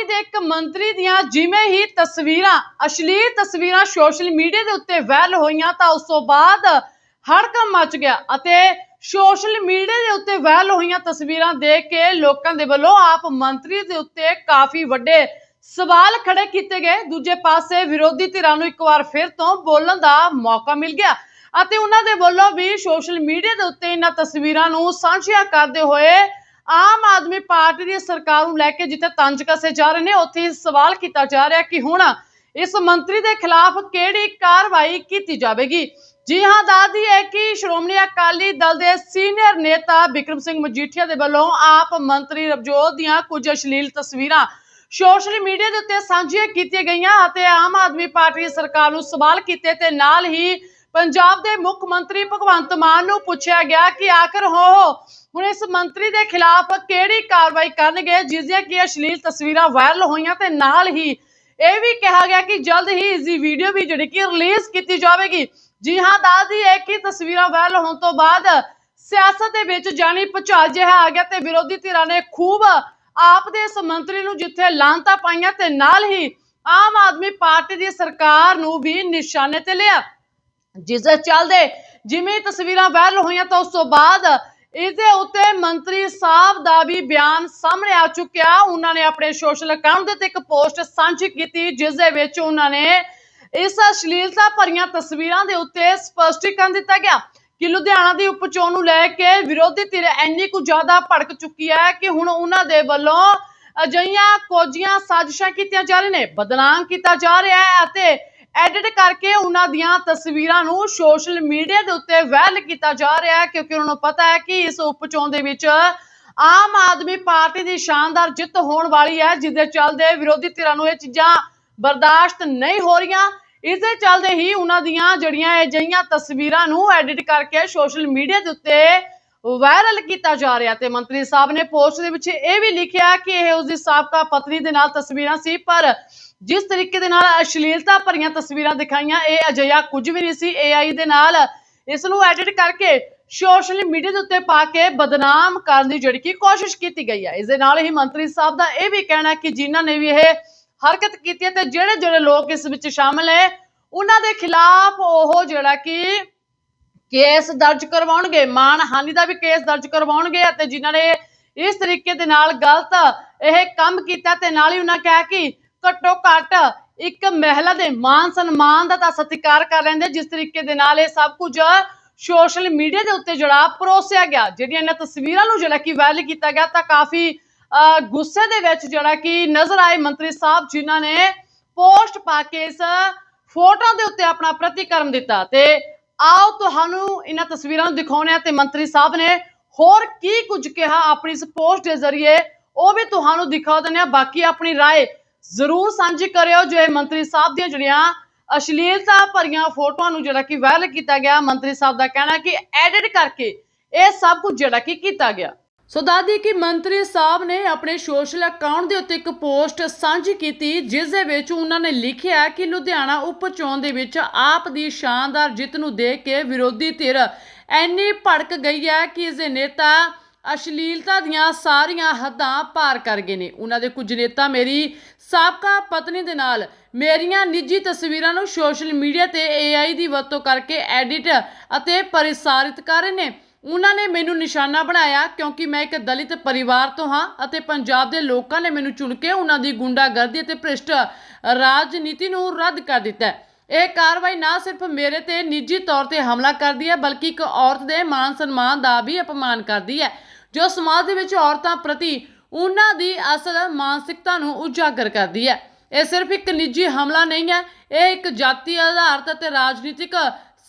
Party ਦੇ ਇੱਕ ਮੰਤਰੀ ਦੀਆਂ ਜਿਵੇਂ ਹੀ ਤਸਵੀਰਾਂ, ਅਸ਼ਲੀਲ ਤਸਵੀਰਾਂ ਸੋਸ਼ਲ ਮੀਡੀਆ ਦੇ ਉੱਤੇ ਵਾਇਰਲ ਹੋਈਆਂ ਤਾਂ ਉਸ ਤੋਂ ਬਾਅਦ ਹੜਕੰਪ ਮਚ ਗਿਆ ਅਤੇ ਸੋਸ਼ਲ ਮੀਡੀਆ ਦੇ ਉੱਤੇ ਵਾਇਰਲ ਹੋਈਆਂ ਤਸਵੀਰਾਂ ਦੇਖ ਕੇ ਲੋਕਾਂ ਦੇ ਵੱਲੋਂ ਆਪ ਮੰਤਰੀ ਦੇ ਉੱਤੇ ਕਾਫੀ ਵੱਡੇ ਸਵਾਲ ਖੜੇ ਕੀਤੇ ਗਏ। ਦੂਜੇ ਪਾਸੇ ਵਿਰੋਧੀ ਧਿਰਾਂ ਨੂੰ ਇੱਕ ਵਾਰ ਫਿਰ ਤੋਂ ਬੋਲਣ ਦਾ ਮੌਕਾ ਮਿਲ ਗਿਆ ਅਤੇ ਉਹਨਾਂ ਦੇ ਵੱਲੋਂ ਵੀ ਸੋਸ਼ਲ ਮੀਡੀਆ ਦੇ ਉੱਤੇ ਇਹਨਾਂ ਤਸਵੀਰਾਂ ਨੂੰ ਸਾਂਝੀਆਂ ਕਰਦੇ ਹੋਏ ਆਮ ਆਦਮੀ ਪਾਰਟੀ ਦੀ ਸਰਕਾਰ ਨੂੰ ਲੈ ਕੇ ਜਿੱਥੇ ਤੰਜ ਕਸੇ ਜਾ ਰਹੇ ਨੇ, ਉੱਥੇ ਸਵਾਲ ਕੀਤਾ ਜਾ ਰਿਹਾ ਕਿ ਹੁਣ ਇਸ ਮੰਤਰੀ ਦੇ ਖਿਲਾਫ ਕਿਹੜੀ ਕਾਰਵਾਈ ਕੀਤੀ ਜਾਵੇਗੀ? ਜੀ ਹਾਂ ਦੱਸਦੀ ਹੈ ਕਿ ਸ਼੍ਰੋਮਣੀ ਅਕਾਲੀ ਦਲ ਦੇ ਸੀਨੀਅਰ ਨੇਤਾ ਬਿਕਰਮ ਸਿੰਘ ਮਜੀਠੀਆ ਦੇ ਵੱਲੋਂ ਆਪ ਮੰਤਰੀ ਰਵਜੋਤ ਦੀਆਂ ਕੁਝ ਅਸ਼ਲੀਲ ਤਸਵੀਰਾਂ ਸੋਸ਼ਲ ਮੀਡੀਆ ਦੇ ਉੱਤੇ ਸਾਂਝੀਆਂ ਕੀਤੀਆਂ ਗਈਆਂ ਅਤੇ ਆਮ ਆਦਮੀ ਪਾਰਟੀ ਦੀ ਸਰਕਾਰ ਨੂੰ ਸਵਾਲ ਕੀਤੇ ਤੇ ਨਾਲ ਹੀ ਪੰਜਾਬ ਦੇ ਮੁੱਖ ਮੰਤਰੀ ਭਗਵੰਤ ਮਾਨ ਨੂੰ ਪੁੱਛਿਆ ਗਿਆ ਕਿ ਆਖਰ ਹੋ ਹੁਣ ਇਸ ਮੰਤਰੀ ਦੇ ਖਿਲਾਫ ਕਿਹੜੀ ਕਾਰਵਾਈ ਕਰਨਗੇ, ਜਿਸ ਦੀਆਂ ਕਿ ਅਸ਼ਲੀਲ ਤਸਵੀਰਾਂ ਵਾਇਰਲ ਹੋਈਆਂ ਤੇ ਨਾਲ ਹੀ ਇਹ ਵੀ ਕਿਹਾ ਗਿਆ ਕਿ ਜਲਦ ਹੀ ਇਸ ਦੀ ਵੀਡੀਓ ਵੀ ਜਿਹੜੀ ਕਿ ਰਿਲੀਜ਼ ਕੀਤੀ ਜਾਵੇਗੀ। ਜੀ ਹਾਂ ਦੱਸਦੀ ਹੈ ਕਿ ਤਸਵੀਰਾਂ ਵਾਇਰਲ ਹੋਣ ਤੋਂ ਬਾਅਦ ਸਿਆਸਤ ਦੇ ਵਿੱਚ ਜਾਣੀ ਭੁਚਾਲ ਜਿਹਾ ਆ ਗਿਆ ਤੇ ਵਿਰੋਧੀ ਧਿਰਾਂ ਨੇ ਖੂਬ ਆਪ ਦੇ ਇਸ ਮੰਤਰੀ ਨੂੰ ਜਿੱਥੇ ਲਾਂਤਾ ਪਾਈਆਂ ਤੇ ਨਾਲ ਹੀ ਆਮ ਆਦਮੀ ਪਾਰਟੀ ਦੀ ਸਰਕਾਰ ਨੂੰ ਵੀ ਨਿਸ਼ਾਨੇ ਤੇ ਲਿਆ। ਜਿਸ ਦੇ ਚੱਲਦੇ ਜਿਵੇਂ ਤਸਵੀਰਾਂ ਵਾਇਰਲ ਹੋਈਆਂ ਤਾਂ ਉਸ ਤੋਂ ਬਾਅਦ ਇਸ ਦੇ ਉੱਤੇ ਮੰਤਰੀ ਸਾਹਿਬ ਦਾ ਵੀ ਬਿਆਨ ਸਾਹਮਣੇ ਆ ਚੁੱਕਿਆ। ਉਹਨਾਂ ਨੇ ਆਪਣੇ ਸੋਸ਼ਲ ਅਕਾਊਂਟ ਦੇ ਉੱਤੇ ਇੱਕ ਪੋਸਟ ਸਾਂਝੀ ਕੀਤੀ, ਜਿਸ ਦੇ ਵਿੱਚ ਉਹਨਾਂ ਨੇ ਇਸ ਅਸ਼ਲੀਲਤਾ ਭਰੀਆਂ ਤਸਵੀਰਾਂ ਦੇ ਉੱਤੇ ਸਪਸ਼ਟੀਕਰਨ ਦਿੱਤਾ ਗਿਆ ਕਿ ਲੁਧਿਆਣਾ ਦੀ ਉਪਚੋਣ ਨੂੰ ਲੈ ਕੇ ਵਿਰੋਧੀ ਧਿਰ ਇੰਨੀ ਕੁ ਜ਼ਿਆਦਾ ਭੜਕ ਚੁੱਕੀ ਹੈ ਕਿ ਹੁਣ ਉਹਨਾਂ ਦੇ ਵੱਲੋਂ ਅਜਿਹੀਆਂ ਕੋਝੀਆਂ ਸਾਜ਼ਿਸ਼ਾਂ ਕੀਤੀਆਂ ਜਾ ਰਹੀਆਂ ਨੇ, ਬਦਨਾਮ ਕੀਤਾ ਜਾ ਰਿਹਾ ਹੈ ਅਤੇ ਐਡਿਟ ਕਰਕੇ ਉਹਨਾਂ ਦੀਆਂ ਤਸਵੀਰਾਂ ਨੂੰ ਸੋਸ਼ਲ ਮੀਡੀਆ ਦੇ ਉੱਤੇ ਵਾਇਰਲ ਕੀਤਾ ਜਾ ਰਿਹਾ ਹੈ, ਕਿਉਂਕਿ ਉਹਨਾਂ ਨੂੰ ਪਤਾ ਹੈ ਕਿ ਇਸ ਉਪਚੋਣ ਦੇ ਵਿੱਚ ਆਮ ਆਦਮੀ ਪਾਰਟੀ ਦੀ ਸ਼ਾਨਦਾਰ ਜਿੱਤ ਹੋਣ ਵਾਲੀ ਹੈ ਜਿਸ ਦੇ ਚੱਲਦੇ ਵਿਰੋਧੀ ਧਿਰਾਂ ਨੂੰ ਇਹ ਚੀਜ਼ਾਂ ਬਰਦਾਸ਼ਤ ਨਹੀਂ ਹੋ ਰਹੀਆਂ। ਇਸ ਦੇ ਚੱਲਦੇ ਹੀ ਉਹਨਾਂ ਦੀਆਂ ਜਿਹੜੀਆਂ ਅਜਿਹੀਆਂ ਤਸਵੀਰਾਂ ਨੂੰ ਐਡਿਟ ਕਰਕੇ ਸੋਸ਼ਲ ਮੀਡੀਆ ਦੇ ਉੱਤੇ ਵਾਇਰਲ ਕੀਤਾ ਜਾ ਰਿਹਾ ਤੇ ਮੰਤਰੀ ਸਾਹਿਬ ਨੇ ਪੋਸਟ ਦੇ ਵਿੱਚ ਇਹ ਵੀ ਲਿਖਿਆ ਕਿ ਇਹ ਉਸ ਦੀ ਸਾਬਕਾ ਪਤਨੀ ਦੇ ਨਾਲ ਤਸਵੀਰਾਂ ਸੀ, ਪਰ ਜਿਸ ਤਰੀਕੇ ਦੇ ਨਾਲ ਅਸ਼ਲੀਲਤਾ ਭਰੀਆਂ ਤਸਵੀਰਾਂ ਦਿਖਾਈਆਂ, ਇਹ ਅਜਿਹਾ ਕੁਝ ਵੀ ਨਹੀਂ ਸੀ। AI ਦੇ ਨਾਲ ਇਸ ਨੂੰ ਐਡਿਟ ਕਰਕੇ ਸੋਸ਼ਲ ਮੀਡੀਆ ਦੇ ਉੱਤੇ ਪਾ ਕੇ ਬਦਨਾਮ ਕਰਨ ਦੀ ਜਿਹੜੀ ਕਿ ਕੋਸ਼ਿਸ਼ ਕੀਤੀ ਗਈ ਹੈ। ਇਸ ਦੇ ਨਾਲ ਹੀ ਮੰਤਰੀ ਸਾਹਿਬ ਦਾ ਇਹ ਵੀ ਕਹਿਣਾ ਕਿ ਜਿਨ੍ਹਾਂ ਨੇ ਵੀ ਇਹ ਹਰਕਤ ਕੀਤੀ ਹੈ ਤੇ ਜਿਹੜੇ ਜਿਹੜੇ ਲੋਕ ਇਸ ਵਿੱਚ ਸ਼ਾਮਲ ਹੈ ਉਹਨਾਂ ਦੇ ਖਿਲਾਫ ਉਹ ਜਿਹੜਾ ਕਿ ਕੇਸ ਦਰਜ ਕਰਵਾਉਣਗੇ ਮਾਨਹਾਨੀ ਦਾ ਵੀ ਕੇਸ ਦਰਜ ਕਰਵਾਉਣਗੇ ਅਤੇ ਜਿਨ੍ਹਾਂ ਨੇ ਇਸ ਤਰੀਕੇ ਦੇ ਨਾਲ ਗਲਤ ਇਹ ਕੰਮ ਕੀਤਾ ਤੇ ਨਾਲ ਹੀ ਉਹਨਾਂ ਕਿਹਾ ਕਿ ਘੱਟੋ ਘੱਟ ਇੱਕ ਮਹਿਲਾ ਦੇ ਮਾਨ ਸਨਮਾਨ ਦਾ ਤਾਂ ਸਤਿਕਾਰ ਕਰ ਲੈਂਦੇ ਜਿਸ ਤਰੀਕੇ ਦੇ ਨਾਲ ਇਹ ਸਭ ਕੁਝ ਸੋਸ਼ਲ ਮੀਡੀਆ ਦੇ ਉੱਤੇ ਜਿਹੜਾ ਪਰੋਸਿਆ ਗਿਆ ਜਿਹੜੀਆਂ ਇਹਨਾਂ ਤਸਵੀਰਾਂ ਨੂੰ ਜਿਹੜਾ ਕਿ ਵਾਇਰਲ ਕੀਤਾ ਗਿਆ ਤਾਂ ਕਾਫੀ ਅਹ, ਗੁੱਸੇ ਦੇ ਵਿੱਚ ਜਿਹੜਾ ਕਿ ਨਜ਼ਰ ਆਏ ਮੰਤਰੀ ਸਾਹਿਬ ਜਿਨ੍ਹਾਂ ਨੇ ਪੋਸਟ ਪਾ ਕੇ ਇਸ ਫੋਟੋ ਦੇ ਉੱਤੇ ਆਪਣਾ ਪ੍ਰਤੀਕਰਮ ਦਿੱਤਾ ਤੇ ਆਓ ਤੁਹਾਨੂੰ ਇਹਨਾਂ ਤਸਵੀਰਾਂ ਨੂੰ ਦਿਖਾਉਣੇ ਆ ਤੇ ਮੰਤਰੀ ਸਾਹਿਬ ਨੇ ਹੋਰ ਕੀ ਕੁਝ ਕਿਹਾ ਆਪਣੀ ਇਸ ਪੋਸਟ ਦੇ ਜ਼ਰੀਏ ਉਹ ਵੀ ਤੁਹਾਨੂੰ ਦਿਖਾ ਦਿੰਦੇ ਆ ਬਾਕੀ ਆਪਣੀ رائے ਜ਼ਰੂਰ ਸਾਂਝੀ ਕਰਿਓ ਜੋ ਇਹ ਮੰਤਰੀ ਸਾਹਿਬ ਦੀਆਂ ਜਿਹੜੀਆਂ ਅਸ਼ਲੀਲਤਾ ਭਰੀਆਂ ਫੋਟੋਆਂ ਨੂੰ ਜਿਹੜਾ ਕਿ ਵਾਇਰਲ ਕੀਤਾ ਗਿਆ ਮੰਤਰੀ ਸਾਹਿਬ ਦਾ ਕਹਿਣਾ ਹੈ ਕਿ ਐਡਿਟ ਕਰਕੇ ਇਹ ਸਭ ਕੁਝ ਜਿਹੜਾ ਕਿ ਕੀਤਾ ਗਿਆ ਸੋ ਦਾਦੀ ਕਿ ਮੰਤਰੀ ਸਾਹਿਬ ਨੇ ਆਪਣੇ ਸੋਸ਼ਲ ਅਕਾਊਂਟ ਦੇ ਉੱਤੇ ਇੱਕ ਪੋਸਟ ਸਾਂਝੀ ਕੀਤੀ, ਜਿਸ ਦੇ ਵਿੱਚ ਉਹਨਾਂ ਨੇ ਲਿਖਿਆ ਕਿ ਲੁਧਿਆਣਾ ਉਪ ਚੋਣ ਦੇ ਵਿੱਚ ਆਪ ਦੀ ਸ਼ਾਨਦਾਰ ਜਿੱਤ ਨੂੰ ਦੇਖ ਕੇ ਵਿਰੋਧੀ ਧਿਰ ਐਨੀ ਭੜਕ ਗਈ ਹੈ ਕਿ ਇਸ ਦੇ ਨੇਤਾ ਅਸ਼ਲੀਲਤਾ ਦੀਆਂ ਸਾਰੀਆਂ ਹੱਦਾਂ ਪਾਰ ਕਰ ਗਏ ਨੇ। ਉਹਨਾਂ ਦੇ ਕੁਝ ਨੇਤਾ ਮੇਰੀ ਸਾਬਕਾ ਪਤਨੀ ਦੇ ਨਾਲ ਮੇਰੀਆਂ ਨਿੱਜੀ ਤਸਵੀਰਾਂ ਨੂੰ ਸੋਸ਼ਲ ਮੀਡੀਆ ਤੇ AI ਦੀ ਵਰਤੋਂ ਕਰਕੇ ਐਡਿਟ ਅਤੇ ਪ੍ਰਸਾਰਿਤ ਕਰ ਰਹੇ ਨੇ। ਉਹਨਾਂ ਨੇ ਮੈਨੂੰ ਨਿਸ਼ਾਨਾ ਬਣਾਇਆ ਕਿਉਂਕਿ ਮੈਂ ਇੱਕ ਦਲਿਤ ਪਰਿਵਾਰ ਤੋਂ ਹਾਂ ਅਤੇ ਪੰਜਾਬ ਦੇ ਲੋਕਾਂ ਨੇ ਮੈਨੂੰ ਚੁਣ ਕੇ ਉਹਨਾਂ ਦੀ ਗੁੰਡਾਗਰਦੀ ਅਤੇ ਭ੍ਰਿਸ਼ਟ ਰਾਜਨੀਤੀ ਨੂੰ ਰੱਦ ਕਰ ਦਿੱਤਾ ਇਹ ਕਾਰਵਾਈ ਨਾ ਸਿਰਫ ਮੇਰੇ ਤੇ ਨਿੱਜੀ ਤੌਰ ਤੇ ਹਮਲਾ ਕਰਦੀ ਹੈ, ਬਲਕਿ ਇੱਕ ਔਰਤ ਦੇ ਮਾਨ ਸਨਮਾਨ ਦਾ ਵੀ ਅਪਮਾਨ ਕਰਦੀ ਹੈ, ਜੋ ਸਮਾਜ ਦੇ ਵਿੱਚ ਔਰਤਾਂ ਪ੍ਰਤੀ ਉਹਨਾਂ ਦੀ ਅਸਲ ਮਾਨਸਿਕਤਾ ਨੂੰ ਉਜਾਗਰ ਕਰਦੀ ਹੈ। ਇਹ ਸਿਰਫ ਇੱਕ ਨਿੱਜੀ ਹਮਲਾ ਨਹੀਂ ਹੈ, ਇਹ ਇੱਕ ਜਾਤੀ ਆਧਾਰਿਤ ਅਤੇ ਰਾਜਨੀਤਿਕ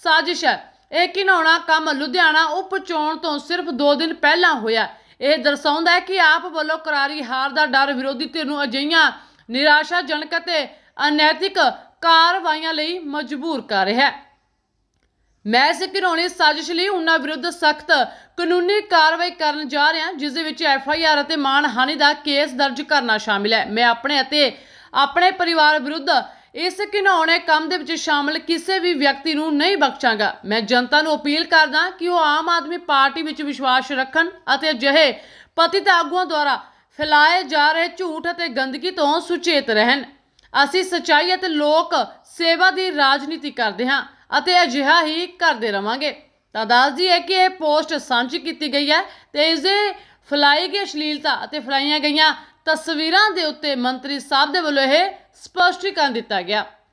ਸਾਜ਼ਿਸ਼ ਹੈ। ਇਹ ਘਿਨਾਉਣਾ ਕੰਮ ਲੁਧਿਆਣਾ ਉਪ ਚੋਣ ਤੋਂ ਸਿਰਫ 2 ਦਿਨ ਪਹਿਲਾਂ ਹੋਇਆ। ਇਹ ਦਰਸਾਉਂਦਾ ਹੈ ਕਿ ਆਪ ਵੱਲੋਂ ਕਰਾਰੀ ਹਾਰ ਦਾ ਡਰ ਵਿਰੋਧੀ ਧਿਰ ਨੂੰ ਅਜਿਹੀਆਂ ਨਿਰਾਸ਼ਾਜਨਕ ਅਤੇ ਅਨੈਤਿਕ ਕਾਰਵਾਈਆਂ ਲਈ ਮਜਬੂਰ ਕਰ ਰਿਹਾ ਹੈ। ਮੈਂ ਇਸ ਘਿਰੌਣੀ ਸਾਜ਼ਿਸ਼ ਲਈ ਉਹਨਾਂ ਵਿਰੁੱਧ ਸਖਤ ਕਾਨੂੰਨੀ ਕਾਰਵਾਈ ਕਰਨ ਜਾ ਰਿਹਾ, ਜਿਸ ਦੇ ਵਿੱਚ ਐਫ ਆਈ ਆਰ ਅਤੇ ਮਾਨਹਾਨੀ ਦਾ ਕੇਸ ਦਰਜ ਕਰਨਾ ਸ਼ਾਮਿਲ ਹੈ। ਮੈਂ ਆਪਣੇ ਅਤੇ ਆਪਣੇ ਪਰਿਵਾਰ ਵਿਰੁੱਧ ਇਸ ਘਿਨਾਉਣੇ ਕੰਮ ਦੇ ਵਿੱਚ ਸ਼ਾਮਲ ਕਿਸੇ ਵੀ ਵਿਅਕਤੀ ਨੂੰ ਨਹੀਂ ਬਖਸ਼ਾਂਗਾ। ਮੈਂ ਜਨਤਾ ਨੂੰ ਅਪੀਲ ਕਰਦਾ ਕਿ ਉਹ ਆਮ ਆਦਮੀ ਪਾਰਟੀ ਵਿੱਚ ਵਿਸ਼ਵਾਸ ਰੱਖਣ ਅਤੇ ਅਜਿਹੇ ਪਤਿਤ ਆਗੂਆਂ ਦੁਆਰਾ ਫੈਲਾਏ ਜਾ ਰਹੇ ਝੂਠ ਅਤੇ ਗੰਦਗੀ ਤੋਂ ਸੁਚੇਤ ਰਹਿਣ। ਅਸੀਂ ਸੱਚਾਈ ਅਤੇ ਲੋਕ ਸੇਵਾ ਦੀ ਰਾਜਨੀਤੀ ਕਰਦੇ ਹਾਂ ਅਤੇ ਅਜਿਹਾ ਹੀ ਕਰਦੇ ਰਵਾਂਗੇ। ਤਾਂ ਦੱਸਦੀ ਹੈ ਕਿ ਇਹ ਪੋਸਟ ਸਾਂਝੀ ਕੀਤੀ ਗਈ ਹੈ ਤੇ ਇਸ ਦੇ ਫੈਲਾਈ ਗਈ ਅਸ਼ਲੀਲਤਾ ਅਤੇ ਫੈਲਾਈਆਂ ਗਈਆਂ ਤਸਵੀਰਾਂ ਦੇ ਉੱਤੇ ਮੰਤਰੀ ਸਾਹਿਬ ਦੇ ਵੱਲੋਂ ਇਹ ਸਪਸ਼ਟੀਕਰਨ ਦਿੱਤਾ ਗਿਆ।